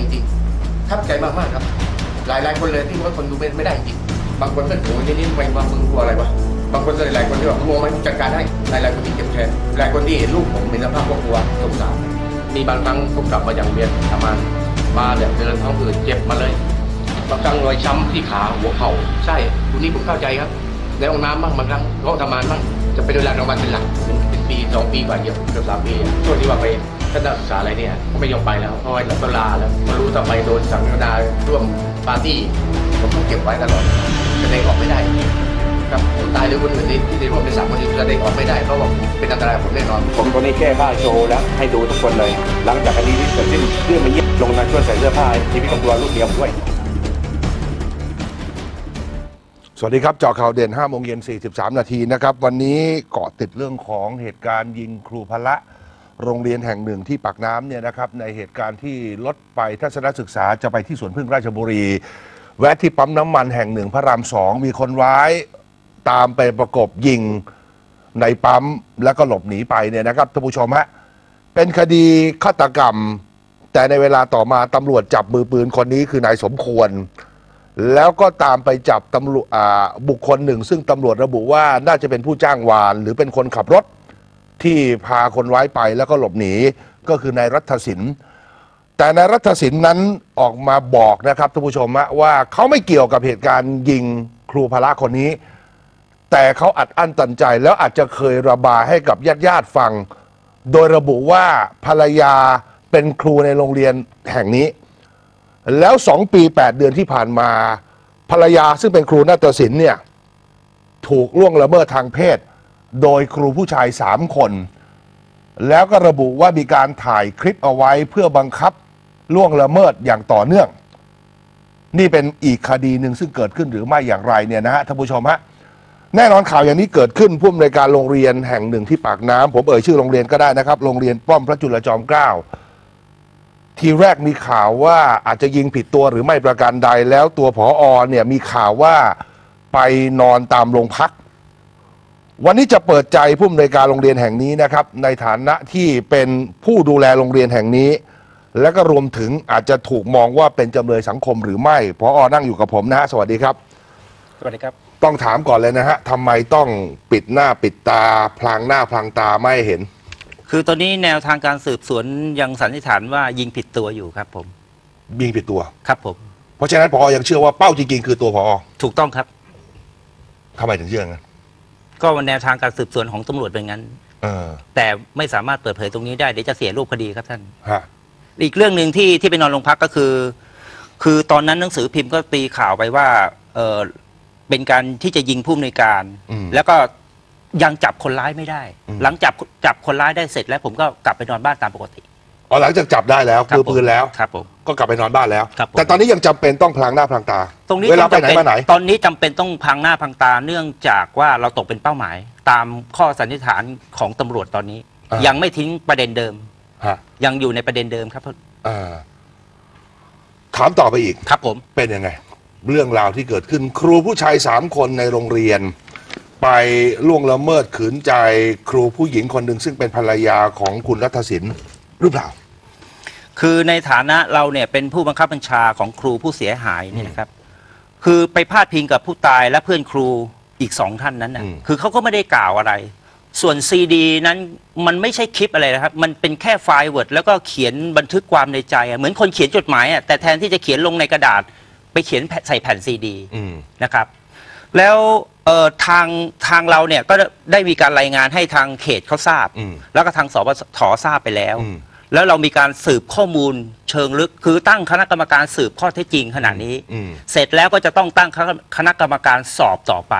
จริงๆทับใจมากๆครับหลายหลายๆคนเลยที่ว่าคนดูไม่ไม่ได้จริงบางคนก็โอ้ยนี่ไม่มามึงกลัวอะไรวะบางคนเลยหลายคนที่บอกกลัวไหมจัดการให้หลายหลายๆคนที่เจ็บแทนหลายคนที่เห็นลูกผมเป็นสภาพครอบครัวสงสารมีบางครั้งผมกลับมาจากโรงเรียนทำงานมาแบบเดินท้องผืดเจ็บมาเลยบางครั้งรอยช้ำที่ขาหัวเข่าใช่คุณนี่ผมเข้าใจครับในห้องน้ำบ้างบางครั้งห้องทำงานบ้างจะเป็นเวลาโรงพยาบาลเป็นหลักเปีสองปีกว่าเยอะเกือบสามปีช่วงที่ว่าไปทัศนศึกษาอะไรเนี่ยก็ไม่ยอมไปแล้วเพราะว่าเราลาแล้วมารู้ต่อไปโดนสังคนาร่วมปาร์ตี้ผมต้องเก็บไว้ตลอดแสดงออกไม่ได้ครับผมตายหรือคนอื่นที่ที่ได้ร่วมเป็นสามคนที่แสดงออกไม่ได้เพราะว่าเป็นอันตรายผมแน่นอนผมตัวนี้แก้ผ้าโชว์แล้วให้ดูทุกคนเลย หลังจากคดีที่เกิดขึ้นเรื่องมาเยี่ยมลงมาช่วยใส่เสื้อผ้าให้ชีวิตครอบครัวลูกเดียวด้วย สวัสดีครับเจาะข่าวเด่น5โมงเย็น 43 นาทีนะครับ วันนี้เกาะติดเรื่องของเหตุการณ์ยิงครูพละ โรงเรียนแห่งหนึ่งที่ปากน้ำเนี่ยนะครับ ในเหตุการณ์ที่รถไปทัศนศึกษาจะไปที่สวนพึ่งราชบุรี แวะที่ปั๊มน้ำมันแห่งหนึ่งพระรามสองมีคนร้ายตามไปประกบยิงในปั๊มแล้วก็หลบหนีไปเนี่ยนะครับท่านผู้ชมฮะเป็นคดีฆาตกรรม แต่ในเวลาต่อมาตำรวจจับมือปืนคนนี้คือนายสมควร แล้วก็ตามไปจับตำรวจอ่าบุคคลหนึ่ง ซึ่งตำรวจระบุว่าน่าจะเป็นผู้จ้างวาน หรือเป็นคนขับรถที่พาคนร้ายไปแล้วก็หลบหนี ก็คือนายรัฐศิลป์แต่นายรัฐศิลป์นั้นออกมาบอกนะครับท่านผู้ชมฮะว่าเขาไม่เกี่ยวกับเหตุการณ์ยิงครูพละคนนี้ แต่เขาอัดอั้นตันใจ แล้วอาจจะเคยระบายให้กับญาติญาติๆฟัง โดยระบุว่าภรรยาเป็นครูในโรงเรียนแห่งนี้ แล้วสองปีแปดเดือนที่ผ่านมาภรรยาซึ่งเป็นครูนาฏศิลป์เนี่ยถูกล่วงละเมิดทางเพศ โดยครูผู้ชายสามคน แล้วก็ระบุว่ามีการถ่ายคลิปเอาไว้เพื่อบังคับล่วงละเมิดอย่างต่อเนื่อง นี่เป็นอีกคดีหนึ่งซึ่งเกิดขึ้นหรือไม่อย่างไรเนี่ยนะฮะท่านผู้ชมฮะแน่นอนข่าวอย่างนี้เกิดขึ้นผู้อำนวยการโรงเรียนแห่งหนึ่งที่ปากน้ำผมเอ่ยชื่อโรงเรียนก็ได้นะครับ โรงเรียนป้อมพระจุลจอมเกล้า ทีแรกมีข่าวว่าอาจจะยิงผิดตัวหรือไม่ประการใด แล้วตัวผออเนี่ยมีข่าวว่าไปนอนตามโรงพัก วันนี้จะเปิดใจผู้อำนวยการโรงเรียนแห่งนี้นะครับ ในฐานะที่เป็นผู้ดูแลโรงเรียนแห่งนี้ และก็รวมถึงอาจจะถูกมองว่าเป็นจำเลยสังคมหรือไม่ผออนั่งอยู่กับผมนะฮะสวัสดีครับ สวัสดีครับ ต้องถามก่อนเลยนะฮะทำไมต้องปิดหน้าปิดตา พลางหน้าพลางตาไม่ให้เห็น คือตอนนี้แนวทางการสืบสวนยังสันนิษฐานว่ายิงผิดตัวอยู่ครับผม ยิงผิดตัว ครับผม เพราะฉะนั้นพอยังเชื่อว่าเป้าจริงๆคือตัวพอถูกต้องครับ ทำไมถึงเชื่องั้นก็แนวทางการสืบสวนของตำรวจเป็นงั้น เออแต่ไม่สามารถเปิดเผยตรงนี้ได้เดี๋ยวจะเสียรูปคดีครับท่าน ฮะอีกเรื่องหนึ่งที่ที่ไปนอนโรงพักก็คือ คือตอนนั้นหนังสือพิมพ์ก็ตีข่าวไปว่าเออเป็นการที่จะยิงผู้อำนวยการ อืม แล้วก็ ยังจับคนร้ายไม่ได้อืมหลังจับจับคนร้ายได้เสร็จแล้ว ผมก็กลับไปนอนบ้านตามปกติ อ๋อหลังจากจับได้แล้วครับคือปืนแล้วครับผมก็กลับไปนอนบ้านแล้ว ครับผม แต่ตอนนี้ยังจำเป็นต้องพลางหน้าพลางตาตรงนี้เวลาไปจำไหนเป็นมาไหน ตอนนี้จำเป็นต้องพังหน้าพังตาเนื่องจากว่าเราตกเป็นเป้าหมาย ตามข้อสันนิษฐานของตำรวจตอนนี้ อ่ายั ยังไม่ทิ้งประเด็นเดิม ฮะยังอยู่ในประเด็นเดิมครับอ่าถามต่อไปอีก ครับผม เป็นยังไง เรื่องราวที่เกิดขึ้นครูผู้ชายสามคนในโรงเรียน ไปล่วงละเมิดขืนใจครูผู้หญิงคนหนึ่งซึ่งเป็นภรรยาของคุณรัฐศิลป์หรือเปล่า คือในฐานะเราเนี่ยเป็นผู้บังคับบัญชาของครูผู้เสียหายเนี่ยนะครับ คือไปพาดพิงกับผู้ตายและเพื่อนครูอีกสองท่านนั้นนะอืม คือเขาก็ไม่ได้กล่าวอะไร ส่วนซีดีนั้นมันไม่ใช่คลิปอะไรนะครับ มันเป็นแค่ไฟล์เวิร์ดแล้วก็เขียนบันทึกความในใจอะเหมือนคนเขียนจดหมายอะแต่แทนที่จะเขียนลงในกระดาษ ไปเขียนแผ่นใส่แผ่นซีดี อืม นะครับแล้ว เอ่อทางทางเราเนี่ยก็ได้มีการรายงานให้ทางเขตเขาทราบ อืมแล้วก็ทางสปททราบไปแล้ว อืม แล้วเรามีการสืบข้อมูลเชิงลึก คือตั้งคณะกรรมการสืบข้อเท็จจริงขณะนี้ อืม เสร็จแล้วก็จะต้องตั้งคณะกรรมการสอบต่อไป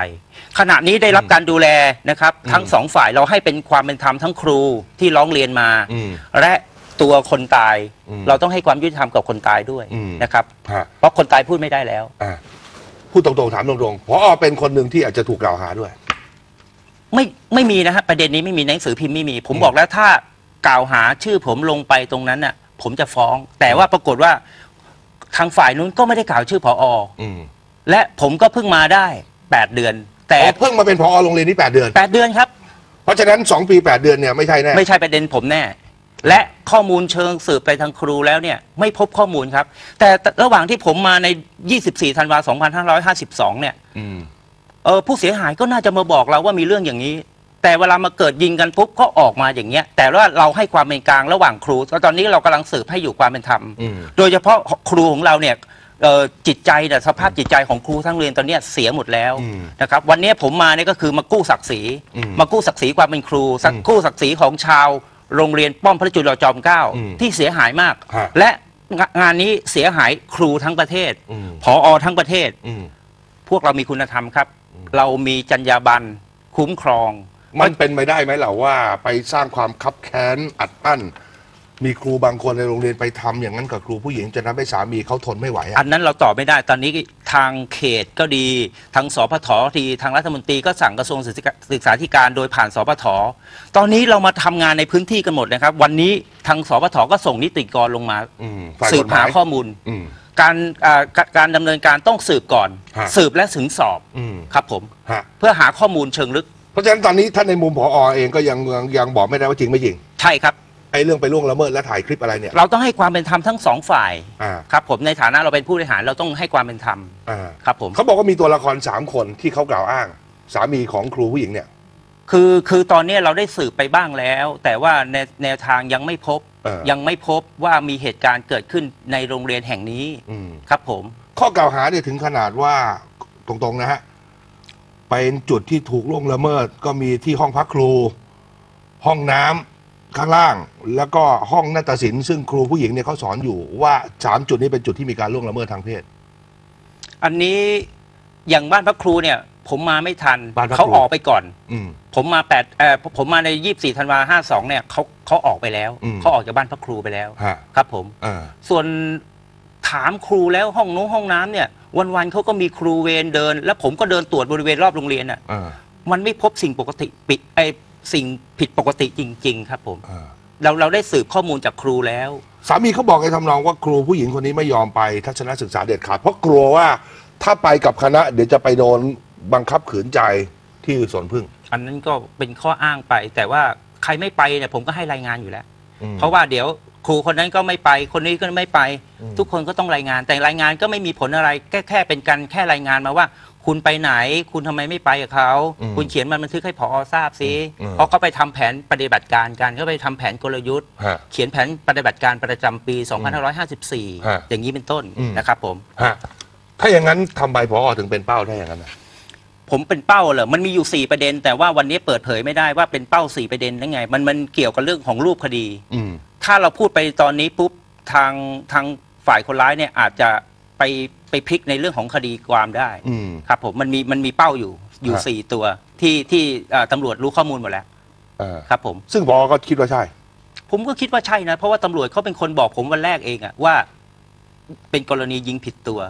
ขณะนี้ได้รับการดูแลนะครับ ทั้งสองฝ่ายเราให้เป็นความเป็นธรรมทั้งครูที่ร้องเรียนมา อืมและตัวคนตาย อืมเราต้องให้ความยุติธรรมกับคนตายด้วยอืม นะครับ ฮะเพราะคนตายพูดไม่ได้แล้ว อ่า พูดตรงๆถามตรงๆพอเป็นคนหนึ่งที่อาจจะถูกกล่าวหาด้วย ไม่ไม่มีนะฮะประเด็นนี้ไม่มีหนังสือพิมพ์ไม่มีผมอืมบอกแล้วถ้ากล่าวหาชื่อผมลงไปตรงนั้นน่ะ ผมจะฟ้อง แต่ว่าปรากฏว่าทางฝ่ายนู้นก็ไม่ได้กล่าวชื่อพอออืมและผมก็เพิ่งมาได้แปดเดือน แต่อ๋อเพิ่งมาเป็นพอโรงเรียนนี้แปดเดือน แปดเดือนครับ เพราะฉะนั้นสองปีแปดเดือนเนี่ยไม่ใช่แน่ ไม่ใช่ประเด็นผมแน่ และข้อมูลเชิงสืบไปทางครูแล้วเนี่ยไม่พบข้อมูลครับ แต่ระหว่างที่ผมมาใน 24 ธันวาคม 2552 เนี่ยอืมเออผู้เสียหายก็น่าจะมาบอกเราว่ามีเรื่องอย่างนี้ แต่เวลามาเกิดยิงกันปุ๊บก็ออกมาอย่างเงี้ย แต่ว่าเราให้ความเป็นกลางระหว่างครูแล้วตอนนี้เรากำลังสืบให้อยู่ความเป็นธรรมอืมโดยเฉพาะครูของเราเนี่ยเอ่อจิตใจเนี่ยสภาพจิตใจของครูทั้งเรียนตอนเนี้ยเสียหมดแล้วอืมนะครับวันนี้ผมมาเนี่ยก็คือมากู้ศักดิ์ศรีอืมมากู้ศักดิ์ศรีความเป็นครูสักอืมกู้ศักดิ์ศรีของชาว โรงเรียนป้อมพระจุลจอมเกล้าอืมที่เสียหายมาก ฮะ และงงานนี้เสียหายครูทั้งประเทศอืมผอทั้งประเทศ อืม พวกเรามีคุณธรรมครับ เรามีจรรยาบรรณคุ้มครอง มันเป็นไปได้ไหมล่ะว่าไปสร้างความคับแค้นอัดอั้น มีครูบางคนในโรงเรียนไปทำอย่างนั้นกับครูผู้หญิงจนทำให้สามีเขาทนไม่ไหวอัอะนนั้นเราตอบไม่ได้ตอนนี้ทางเขตก็ดี ทางสพททีทางรัฐมนตรีก็สั่งกระทรวงศึกษาศึกษาธิการโดยผ่านสพทตอนนี้เรามาทำงานในพื้นที่กันหมดนะครับ วันนี้ทางสพทก็ส่งนิติกรลงมา อืมฝ่ายสืกบฎหหามายข้อมูล อืม การอ่าการการดำเนินการต้องสืบก่อน ฮะ สืบและถึงสอบอืมครับผม ฮะเพื่อหาข้อมูลเชิงลึกเพราะฉะนั้นตอนนี้ท่านในมุมผอเองก็ยังยังยังบอกไม่ได้ว่าจริงไม่จริง ใช่ครับ ไอ้เรื่องไปล่วงละเมิดและถ่ายคลิปอะไรเนี่ยเราต้องให้ความเป็นธรรมทั้งสองฝ่ายอ่าครับผมในฐานะเราเป็นผู้บริหารเราต้องให้ความเป็นธรรมอ่าครับผมเขาบอกว่ามีตัวละครสามคนที่เขากล่าวอ้าง สามีของครูผู้หญิงเนี่ย คือคือตอนนี้เราได้สืบไปบ้างแล้ว แต่ว่าในแนวทางยังไม่พบ เออ ยังไม่พบว่ามีเหตุการณ์เกิดขึ้นในโรงเรียนแห่งนี้อืม ครับผม ข้อกล่าวหาเนี่ยถึงขนาดว่าตรงๆนะฮะเป็นจุดที่ถูกล่วงละเมิด ก็มีที่ห้องพักครู ห้องน้ำ ข้างล่าง แล้วก็ห้องนาฏศิลป์ซึ่งครูผู้หญิงเนี่ยเขาสอนอยู่ว่าสามจุดนี้เป็นจุดที่มีการล่วงละเมิดทางเพศ อันนี้อย่างบ้านพระครูเนี่ย ผมมาไม่ทันบ้านพระครู เขาออกไปก่อน อืม ผมมาแปดเอ่อผมมาในยี่สี่ธันวาห้าสองเนี่ยเขาเขาออกไปแล้วอืม เขาออกจากบ้านพระครูไปแล้ว ฮะครับผมอ่าส่วนถามครูแล้วห้องนู้นห้องน้ำเนี่ย วันๆเขาก็มีครูเวรเดิน แล้วผมก็เดินตรวจบริเวณรอบโรงเรียนอะอ่ามันไม่พบสิ่งปกติปิดไอ สิ่งผิดปกติจริง ๆ ครับผม อ่าเราเราได้สืบข้อมูลจากครูแล้ว สามีเขาบอกในทำนองว่าครูผู้หญิงคนนี้ไม่ยอมไปทัศนศึกษาเด็ดขาดเพราะกลัวว่าถ้าไปกับคณะ เดี๋ยวจะไปโดนบังคับขืนใจที่สวนพึ่ง อันนั้นก็เป็นข้ออ้างไป แต่ว่าใครไม่ไปเนี่ยผมก็ให้รายงานอยู่แล้ว อืมเพราะว่าเดี๋ยวครูคนนั้นก็ไม่ไป คนนี้ก็ไม่ไป อืม ทุกคนก็ต้องรายงาน แต่รายงานก็ไม่มีผลอะไรแค่แค่เป็นการแค่รายงานมาว่า คุณไปไหน คุณทำไมไม่ไปกับเขา อืมคุณเขียนมันบันทึกให้พอทราบสิอืม เพราะเขาไปทำแผนปฏิบัติการกันเขาไปทำแผนกลยุทธ์ ฮะ เขียนแผนปฏิบัติการประจำปี ฮะ2554 อย่างนี้เป็นต้นอืม นะครับผม ฮะถ้าอย่างนั้นทำไมพอถึงเป็นเป้าได้อย่างนั้นน่ะ ผมเป็นเป้าเหรอ มันมีอยู่ 4 ประเด็น แต่ว่าวันนี้เปิดเผยไม่ได้ว่าเป็นเป้า 4 ประเด็นได้ไง มันมันเกี่ยวกับเรื่องของรูปคดี อืม ถ้าเราพูดไปตอนนี้ปุ๊บทางทางฝ่ายคนร้ายเนี่ยอาจจะ ไปไปพลิกในเรื่องของคดีความได้อืม ครับผมมันมีมันมีเป้าอยู่อยู่ฮะ สี่ตัวที่ที่เอ่อตำรวจรู้ข้อมูลหมดแล้วอ่าครับผม ซึ่งพอก็คิดว่าใช่ ผมก็คิดว่าใช่นะ เพราะว่าตำรวจเขาเป็นคนบอกผมวันแรกเองอะว่า เป็นกรณียิงผิดตัว